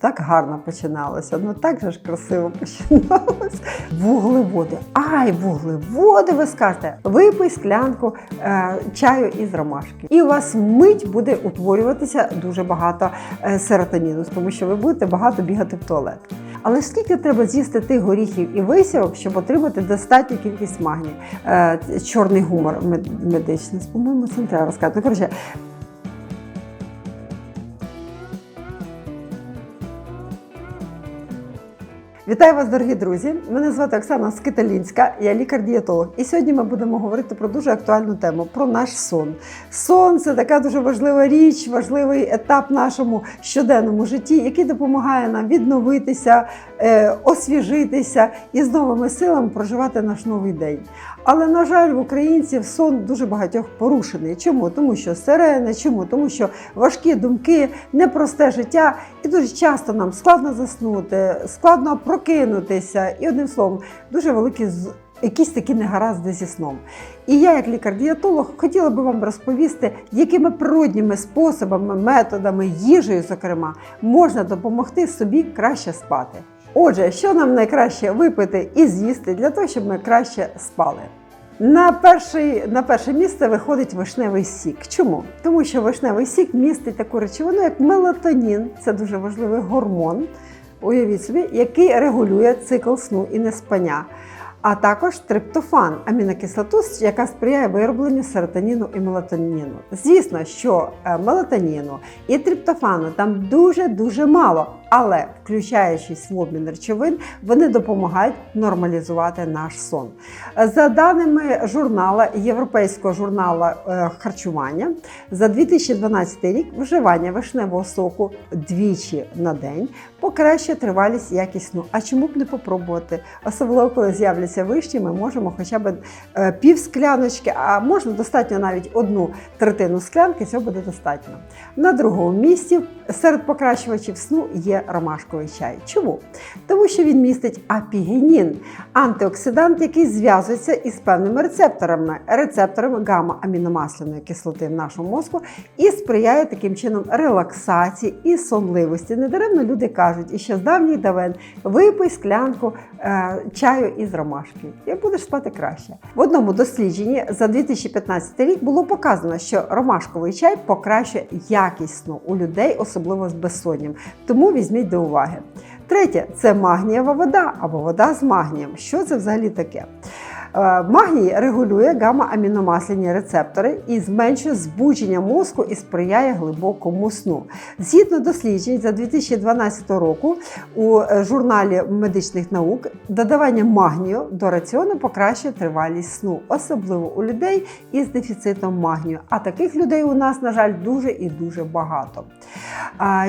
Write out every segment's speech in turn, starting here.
Так гарно починалося, ну так же ж красиво починалося. Вуглеводи. Ай, вуглеводи, ви скажете, випий склянку е, чаю із ромашки. І у вас мить буде утворюватися дуже багато е, серотоніну, тому що ви будете багато бігати в туалет. Але скільки треба з'їсти тих горіхів і висівок, щоб отримати достатню кількість магнію? Е, чорний гумор мед- медичний, по-моєму, це не треба розказати. Ну, коротше, Вітаю вас, дорогі друзі! Мене звати Оксана Скиталінська, я лікар-дієтолог. І сьогодні ми будемо говорити про дуже актуальну тему про наш сон. Сон це така дуже важлива річ, важливий етап нашому щоденному житті, який допомагає нам відновитися, е, освіжитися і з новими силами проживати наш новий день. Але, на жаль, в українців сон дуже багатьох порушений. Чому? Тому що сирени, чому? Тому що важкі думки, непросте життя, і дуже часто нам складно заснути, складно прокинутися. І одним словом, дуже великі якісь такі негаразди зі сном. І я, як лікар-дієтолог, хотіла би вам розповісти, якими природніми способами, методами, їжею, зокрема, можна допомогти собі краще спати. Отже, що нам найкраще випити і з'їсти для того, щоб ми краще спали? На, перший, на перше місце виходить вишневий сік. Чому? Тому що вишневий сік містить таку речовину, як мелатонін, це дуже важливий гормон, уявіть собі, який регулює цикл сну і неспання. А також триптофан, амінокислоту, яка сприяє виробленню серотоніну і мелатоніну. Звісно, що е, мелатоніну і триптофану там дуже-дуже мало, але включаючись в обмін речовин, вони допомагають нормалізувати наш сон. За даними журналу Європейського журналу е, харчування, за 2012 рік вживання вишневого соку двічі на день покращує тривалість і якість сну. А чому б не попробувати? Особливо, коли з'являться вишні, ми можемо хоча б е, пів скляночки, а можна достатньо навіть одну третину склянки, цього буде достатньо. На другому місці серед покращувачів сну є ромашковий чай. Чому? Тому що він містить апігенін, антиоксидант, який зв'язується із певними рецепторами, рецепторами гамма-аміномасляної кислоти в нашому мозку і сприяє таким чином релаксації і сонливості. Недаремно люди кажуть, і ще з давніх давен випий склянку е, чаю із ромашки, і будеш спати краще. В одному дослідженні за 2015 рік було показано, що ромашковий чай покращує якість сну у людей, особливо з безсонням. Тому візьміть до уваги. Третє це магнієва вода або вода з магнієм. Що це взагалі таке? Е, Магній регулює гамма-аміномасляні рецептори і зменшує збудження мозку і сприяє глибокому сну. Згідно досліджень за 2012 року у е, журналі медичних наук додавання магнію до раціону покращує тривалість сну, особливо у людей із дефіцитом магнію. А таких людей у нас, на жаль, дуже і дуже багато.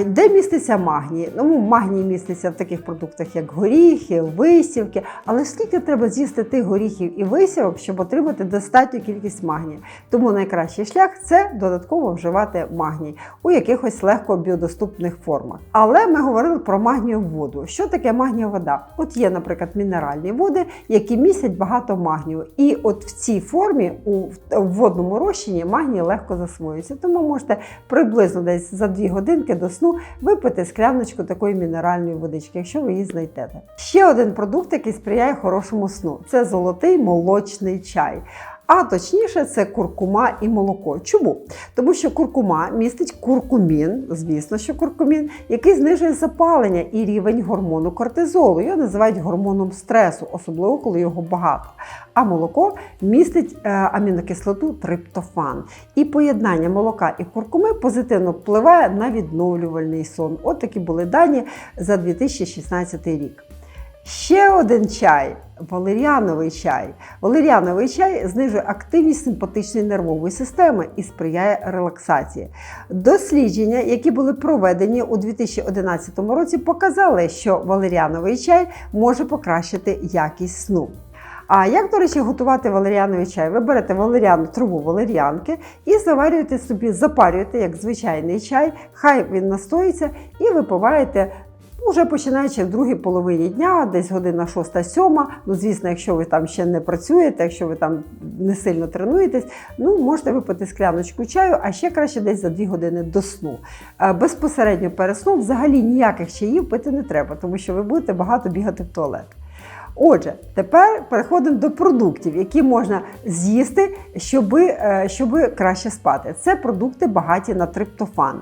Де міститься магній? Ну, магній міститься в таких продуктах, як горіхи, висівки. Але скільки треба з'їсти тих горіхів і висівок, щоб отримати достатню кількість магнію? Тому найкращий шлях це додатково вживати магній у якихось легко біодоступних формах. Але ми говорили про магнієву воду. Що таке магнієва вода? От є, наприклад, мінеральні води, які містять багато магнію. І от в цій формі у водному розчині магній легко засвоюється. Тому можете приблизно десь за 2 годинки до сну випити скляночку такої мінеральної водички, якщо ви її знайдете. Ще один продукт, який сприяє хорошому сну це золотий молочний чай. А точніше, це куркума і молоко. Чому? Тому що куркума містить куркумін, звісно, що куркумін, який знижує запалення і рівень гормону кортизолу. Його називають гормоном стресу, особливо коли його багато. А молоко містить е, амінокислоту триптофан. І поєднання молока і куркуми позитивно впливає на відновлювальний сон. От такі були дані за 2016 рік. Ще один чай валеріановий чай. Валеріановий чай знижує активність симпатичної нервової системи і сприяє релаксації. Дослідження, які були проведені у 2011 році, показали, що валеріановий чай може покращити якість сну. А як, до речі, готувати валеріановий чай? Ви берете валеріану, трубу валеріанки і заварюєте собі, запарюєте як звичайний чай, хай він настоїться, і випиваєте Вже починаючи в другій половині дня, десь година 6-7. Ну, звісно, якщо ви там ще не працюєте, якщо ви там не сильно тренуєтесь, ну можете випити скляночку чаю, а ще краще десь за 2 години до сну. Е, Безпосередньо перед взагалі ніяких чаїв пити не треба, тому що ви будете багато бігати в туалет. Отже, тепер переходимо до продуктів, які можна з'їсти, щоб, щоб краще спати. Це продукти багаті на триптофан.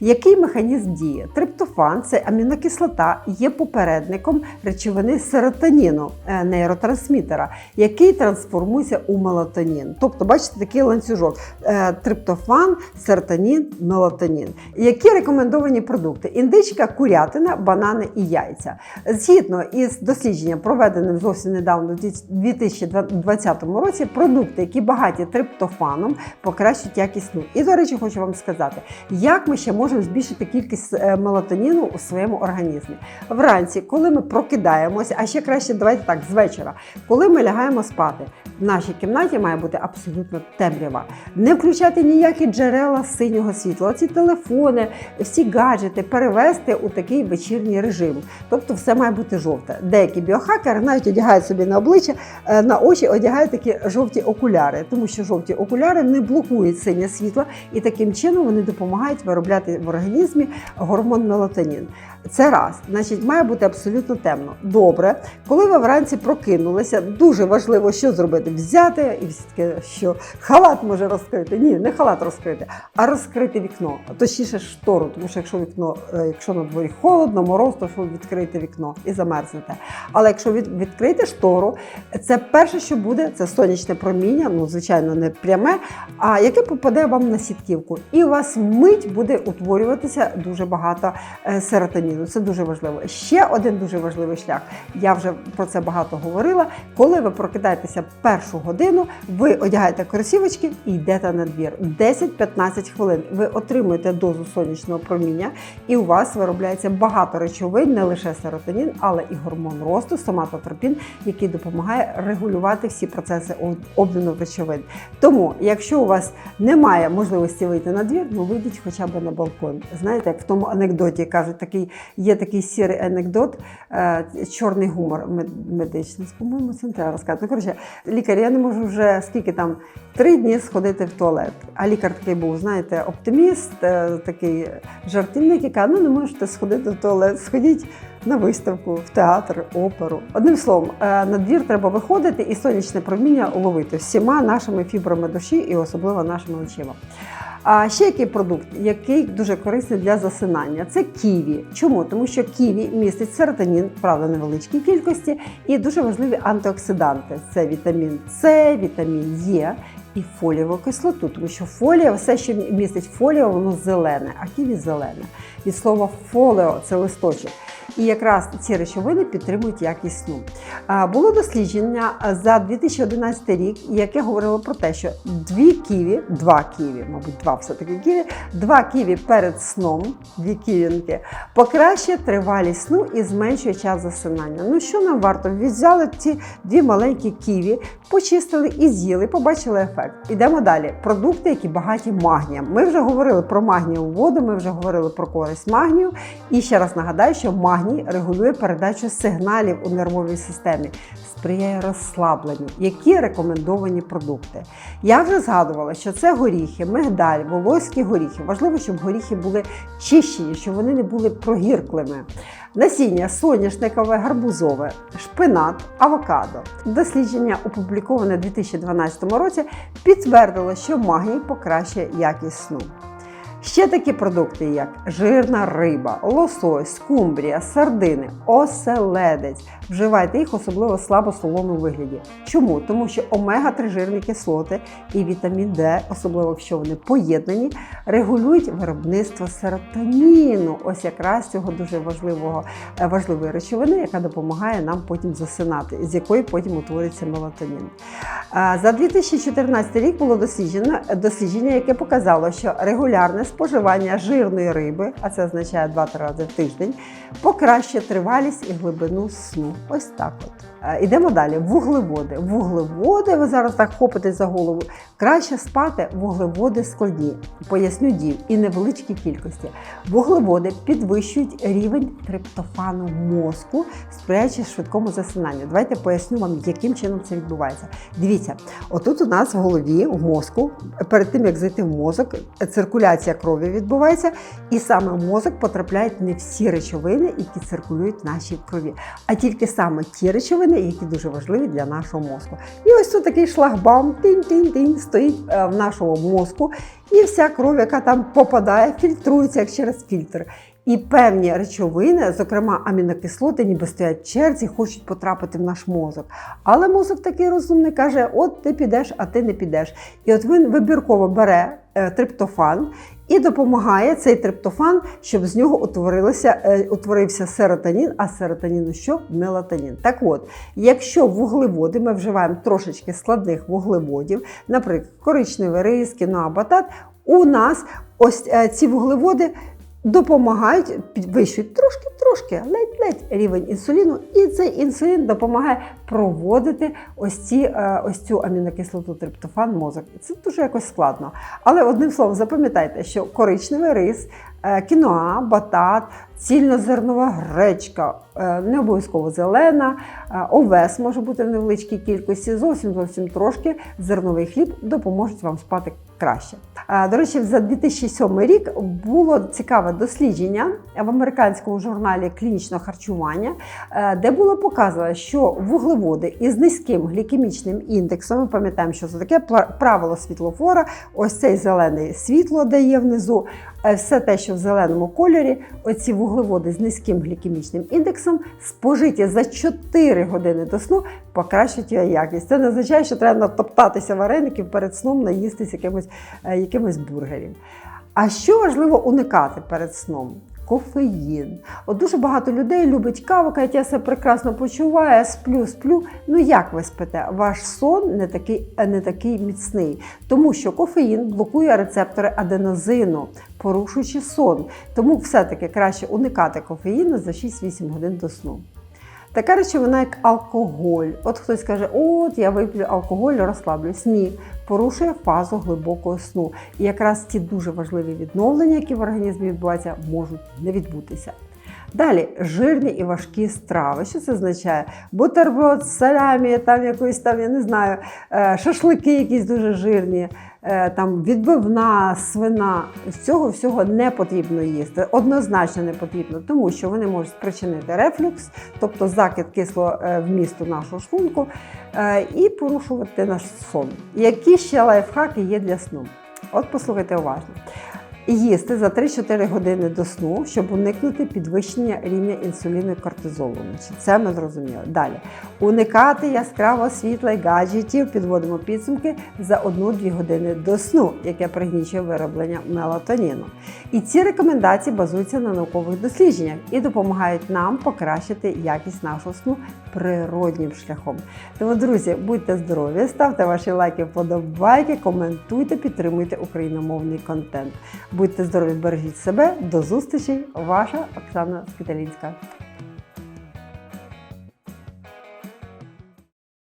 Який механізм діє? Триптофан це амінокислота, є попередником речовини серотоніну, е, нейротрансмітера, який трансформується у мелатонін. Тобто, бачите, такий ланцюжок: Е, триптофан, серотонін, мелатонін. Які рекомендовані продукти? Індичка, курятина, банани і яйця. Згідно із дослідженням, проведеним зовсім недавно, в 2020 році, продукти, які багаті триптофаном, покращують якість сну. І, до речі, хочу вам сказати, як ми ще можемо збільшити кількість е, мелатоніну у своєму організмі. Вранці, коли ми прокидаємося, а ще краще давайте так, з вечора, коли ми лягаємо спати, в нашій кімнаті має бути абсолютно темрява. Не включати ніякі джерела синього світла. Ці телефони, всі гаджети перевести у такий вечірній режим. Тобто все має бути жовте. Деякі біохакери навіть одягають собі на обличчя, е, на очі одягають такі жовті окуляри, тому що жовті окуляри не блокують синє світло, і таким чином вони допомагають виробляти в організмі гормон мелатонін. Це раз, значить, має бути абсолютно темно. Добре, коли ви вранці прокинулися, дуже важливо, що зробити: взяти і все-таки, що халат може розкрити. Ні, не халат розкрити, а розкрити вікно, точніше штору, тому що якщо вікно, е, якщо на дворі холодно, мороз, то ви вікно і замерзнете. Але якщо від, відкрити штору, це перше, що буде, це сонячне проміння, ну звичайно, не пряме, а яке попаде вам на сітківку, і у вас вмить буде утворюватися дуже багато е, серотоніну. Це дуже важливо. Ще один дуже важливий шлях. Я вже про це багато говорила. Коли ви прокидаєтеся першу годину, ви одягаєте кросівочки і йдете на двір. 10-15 хвилин. Ви отримуєте дозу сонячного проміння, і у вас виробляється багато речовин, не лише серотонін, але і гормон росту, соматотропін, який допомагає регулювати всі процеси обміну речовин. Тому, якщо у вас немає можливості вийти на двір, ну вийдіть хоча б на балкон. Знаєте, як в тому анекдоті кажуть, такий є такий сірий анекдот, е, чорний гумор мед- медичний. По-моєму, це не треба розказати. Ну, коротше, лікар, я не можу вже скільки там три дні сходити в туалет. А лікар такий був, знаєте, оптиміст, е, такий жартівник, який каже, ну не можете сходити в туалет, сходіть. На виставку, в театр, оперу. Одним словом, е, на двір треба виходити і сонячне проміння ловити всіма нашими фібрами душі і особливо нашими очима. А ще який продукт, який дуже корисний для засинання, це ківі. Чому? Тому що ківі містить серотонін, правда, невеличкій кількості, і дуже важливі антиоксиданти. Це вітамін С, вітамін Е і фолієву кислоту, тому що фолія, все, що містить фоліо, воно зелене, а ківі зелене. Від слова фоліо це листочок. І якраз ці речовини підтримують якість сну. Було дослідження за 2011 рік, яке говорило про те, що дві ківі, два ківі, мабуть, два все-таки ківі, два ківі перед сном, дві ківінки, покращує тривалість сну і зменшує час засинання. Ну що нам варто? Взяли ці дві маленькі ківі, почистили і з'їли, побачили ефект. Ідемо далі. Продукти, які багаті магнієм. Ми вже говорили про магнієву воду, ми вже говорили про користь магнію. І ще раз нагадаю, що магній регулює передачу сигналів у нервовій системі, сприяє розслабленню. Які рекомендовані продукти? Я вже згадувала, що це горіхи, мигдаль, волоські горіхи. Важливо, щоб горіхи були чищені, щоб вони не були прогірклими. Насіння соняшникове, гарбузове, шпинат, авокадо. Дослідження, опубліковане у 2012 році, підтвердило, що магній покращує якість сну. Ще такі продукти, як жирна риба, лосось, скумбрія, сардини, оселедець. Вживайте їх особливо слабосолоному вигляді. Чому? Тому що омега-3 жирні кислоти і вітамін Д, особливо якщо вони поєднані, регулюють виробництво серотоніну. Ось якраз цього дуже важливого е, важливої речовини, яка допомагає нам потім засинати, з якої потім утворюється мелатонін. За 2014 рік було досліджено дослідження, яке показало, що регулярне споживання жирної риби, а це означає 2-3 рази в тиждень, покращує тривалість і глибину сну. Ось так от. Е, Ідемо далі. Вуглеводи. Вуглеводи, ви зараз так хопитесь за голову. Краще спати вуглеводи складні. Поясню дію і невеличкій кількості. Вуглеводи підвищують рівень триптофану мозку, сприяючи швидкому засинанню. Давайте поясню вам, яким чином це відбувається. Дивіться, отут у нас в голові, в мозку, перед тим як зайти в мозок, циркуляція крові відбувається, і саме в мозок потрапляють не всі речовини, які циркулюють в нашій крові, а тільки саме ті речовини, які дуже важливі для нашого мозку. І ось тут такий шлагбаум тинь-тинь-тинь стоїть е, в нашому мозку, і вся кров, яка там попадає, фільтрується як через фільтр. І певні речовини, зокрема амінокислоти, ніби стоять в черзі, хочуть потрапити в наш мозок. Але мозок такий розумний каже: от ти підеш, а ти не підеш. І от він вибірково бере триптофан і допомагає цей триптофан, щоб з нього утворилося, е, утворився серотонін, а серотоніну що? Мелатонін. Так от, якщо вуглеводи, ми вживаємо трошечки складних вуглеводів, наприклад, коричневий рис, кіно, батат, у нас ось е, ці вуглеводи допомагають підвищують трошки-трошки, ледь-ледь рівень інсуліну, і цей інсулін допомагає проводити ось, ці, е, ось цю амінокислоту триптофан мозок. Це дуже якось складно. Але одним словом, запам'ятайте, що коричневий рис, е, кіноа, батат, цільнозернова гречка, е, не обов'язково зелена, овес може бути в невеличкій кількості, зовсім зовсім трошки зерновий хліб допоможуть вам спати краще. До речі, за 2007 рік було цікаве дослідження в американському журналі клінічного харчування, е, де було показано, що вуглеводи із низьким глікемічним індексом, ми пам'ятаємо, що це таке правило світлофора, ось цей зелений світло дає внизу. Е, Все те, що в зеленому кольорі, оці вуглеводи з низьким глікемічним індексом, спожиті за 4 години до сну, покращують його якість. Це не означає, що треба натоптатися вареників перед сном, наїстись якимось, е, якимось бургерів. А що важливо уникати перед сном? Кофеїн. От дуже багато людей любить каву, кажуть, я себе прекрасно почуваю, сплю, сплю. Ну як ви спите? Ваш сон не такий, не такий міцний, тому що кофеїн блокує рецептори аденозину, порушуючи сон. Тому все-таки краще уникати кофеїну за 6-8 годин до сну. Така речовина, як алкоголь. От хтось каже, от я виплю алкоголь, розслаблюсь. Ні, порушує фазу глибокого сну. І якраз ті дуже важливі відновлення, які в організмі відбуваються, можуть не відбутися. Далі жирні і важкі страви. Що це означає? Бутерброд, салямі, там якоїсь там, я не знаю, е, шашлики якісь дуже жирні, е, там відбивна, свина. Цього всього не потрібно їсти. Однозначно не потрібно, тому що вони можуть спричинити рефлюкс, тобто закид кислого е, вмісту нашого шлунку, і порушувати наш сон. Які ще лайфхаки є для сну? От послухайте уважно. Їсти за 3-4 години до сну, щоб уникнути підвищення рівня інсуліну і кортизолу. Це ми зрозуміли. Далі уникати яскраво світла і гаджетів, підводимо підсумки за 1-2 години до сну, яке пригнічує вироблення мелатоніну. І ці рекомендації базуються на наукових дослідженнях і допомагають нам покращити якість нашого сну природнім шляхом. Тому, друзі, будьте здорові, ставте ваші лайки, вподобайки, коментуйте, підтримуйте україномовний контент. Будьте здорові, бережіть себе. До зустрічі, ваша Оксана Скиталінська.